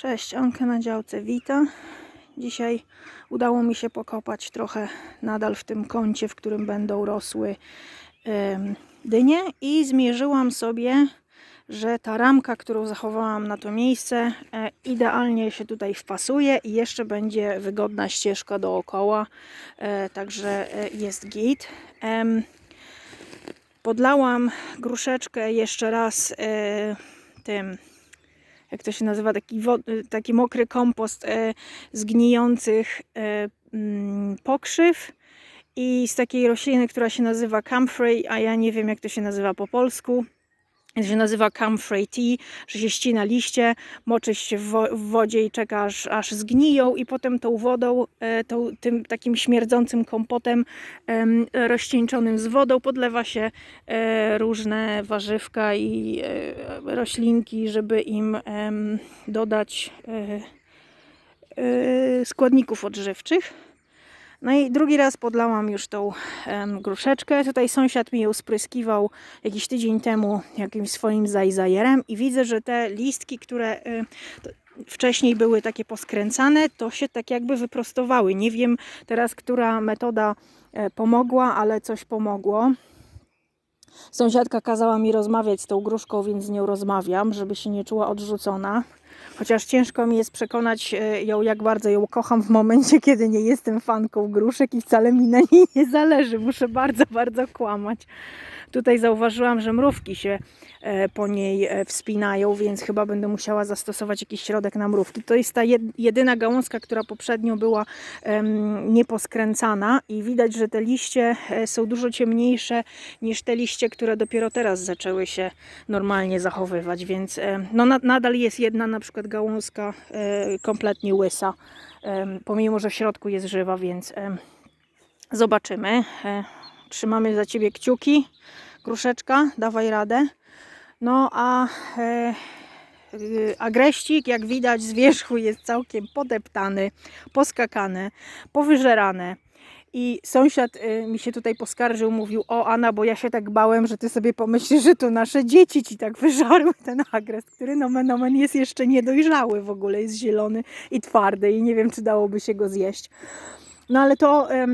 Cześć, Anka na działce, witam. Dzisiaj udało mi się pokopać trochę nadal w tym kącie, w którym będą rosły dynie i zmierzyłam sobie, że ta ramka, którą zachowałam na to miejsce, e, idealnie się tutaj wpasuje i jeszcze będzie wygodna ścieżka dookoła, e, także e, jest git. Podlałam gruszeczkę jeszcze raz tym jak to się nazywa, taki, taki mokry kompost e, z gnijących e, mm, pokrzyw i z takiej rośliny, która się nazywa comfrey, a ja nie wiem jak to się nazywa po polsku. Się nazywa comfrey tea, że się ścina liście, moczy się w, wo- w wodzie i czeka aż, zgniją i potem tą wodą, e, tą, tym takim śmierdzącym kompotem em, rozcieńczonym z wodą podlewa się e, różne warzywka i e, roślinki, żeby im em, dodać e, e, składników odżywczych. No i drugi raz podlałam już tą em, gruszeczkę. Tutaj sąsiad mi ją spryskiwał jakiś tydzień temu jakimś swoim zajzajerem i widzę, że te listki, które e, to wcześniej były takie poskręcane, to się tak jakby wyprostowały. Nie wiem teraz, która metoda e, pomogła, ale coś pomogło. Sąsiadka kazała mi rozmawiać z tą gruszką, więc z nią rozmawiam, żeby się nie czuła odrzucona. Chociaż ciężko mi jest przekonać e, ją, jak bardzo ją kocham w momencie, kiedy nie jestem fanką gruszek i wcale mi na niej nie zależy. Muszę bardzo, bardzo kłamać. Tutaj zauważyłam, że mrówki się e, po niej e, wspinają, więc chyba będę musiała zastosować jakiś środek na mrówki. To jest ta jed- jedyna gałązka, która poprzednio była nieposkręcana i widać, że te liście są dużo ciemniejsze niż te liście, które dopiero teraz zaczęły się normalnie zachowywać, więc no, na, nadal jest jedna na przykład gałązka e, kompletnie łysa, em, pomimo, że w środku jest żywa, więc em, zobaczymy. E, Trzymamy za Ciebie kciuki, gruszeczka, dawaj radę. No a e, y, agreścik, jak widać z wierzchu jest całkiem podeptany, poskakany, powyżerane. I sąsiad y, mi się tutaj poskarżył, mówił, o Anna, bo ja się tak bałem, że ty sobie pomyślisz, że to nasze dzieci ci tak wyżarły ten agres, który nomen omen jest jeszcze niedojrzały w ogóle, jest zielony i twardy i nie wiem, czy dałoby się go zjeść. No ale to e,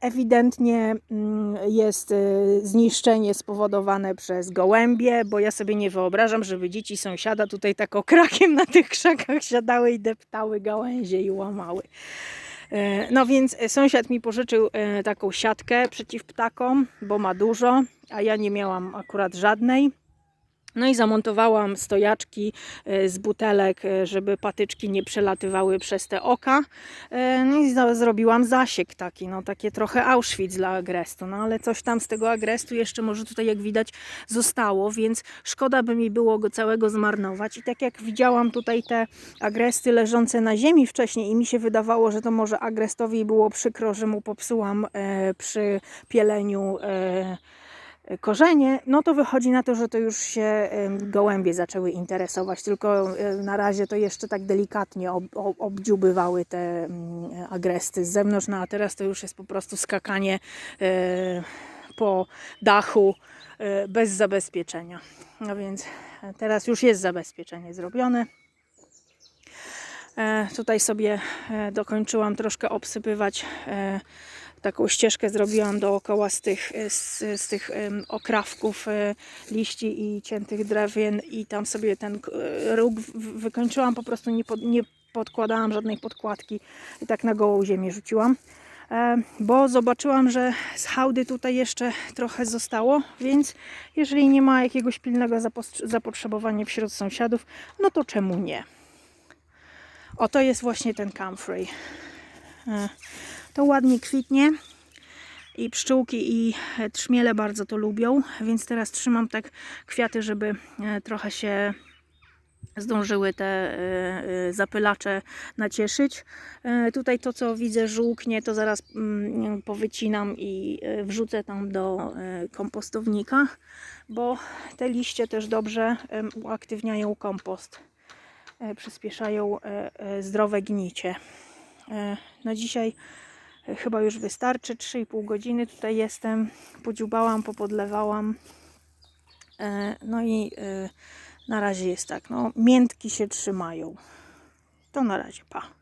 ewidentnie mm, jest e, zniszczenie spowodowane przez gołębie, bo ja sobie nie wyobrażam, żeby dzieci sąsiada tutaj tak okrakiem na tych krzakach siadały i deptały gałęzie i łamały. E, No więc e, sąsiad mi pożyczył e, taką siatkę przeciw ptakom, bo ma dużo, a ja nie miałam akurat żadnej. No i zamontowałam stojaczki e, z butelek, e, żeby patyczki nie przelatywały przez te oka. E, No i zrobiłam zasiek taki, no takie trochę Auschwitz dla agrestu, no ale coś tam z tego agrestu jeszcze może tutaj jak widać zostało, więc szkoda by mi było go całego zmarnować. I tak jak widziałam tutaj te agresty leżące na ziemi wcześniej i mi się wydawało, że to może agrestowi było przykro, że mu popsułam przy pieleniu korzenie, no to wychodzi na to, że to już się gołębie zaczęły interesować, tylko e, na razie to jeszcze tak delikatnie ob, ob, obdziubywały te mm, agresty z zewnątrz, no a teraz to już jest po prostu skakanie e, po dachu e, bez zabezpieczenia. No więc teraz już jest zabezpieczenie zrobione. Tutaj sobie dokończyłam troszkę obsypywać taką ścieżkę zrobiłam dookoła z tych, e, z, z tych okrawków e, liści i ciętych drewien i tam sobie ten e, róg wykończyłam, po prostu nie, pod, nie podkładałam żadnej podkładki i tak na gołą ziemię rzuciłam. Bo zobaczyłam, że z hałdy tutaj jeszcze trochę zostało, więc jeżeli nie ma jakiegoś pilnego zapotrzebowania wśród sąsiadów, no to czemu nie? Oto jest właśnie ten comfrey. E, To ładnie kwitnie i pszczółki i trzmiele bardzo to lubią, więc teraz trzymam tak kwiaty, żeby e, trochę się zdążyły te e, zapylacze nacieszyć. Tutaj to, co widzę żółknie, to zaraz mm, powycinam i wrzucę tam do kompostownika, bo te liście też dobrze uaktywniają kompost przyspieszają zdrowe gnicie. E, Na dzisiaj e, chyba już wystarczy. 3,5 godziny tutaj jestem. Podziubałam, popodlewałam. E, No i na razie jest tak. No, miętki się trzymają. To na razie, pa.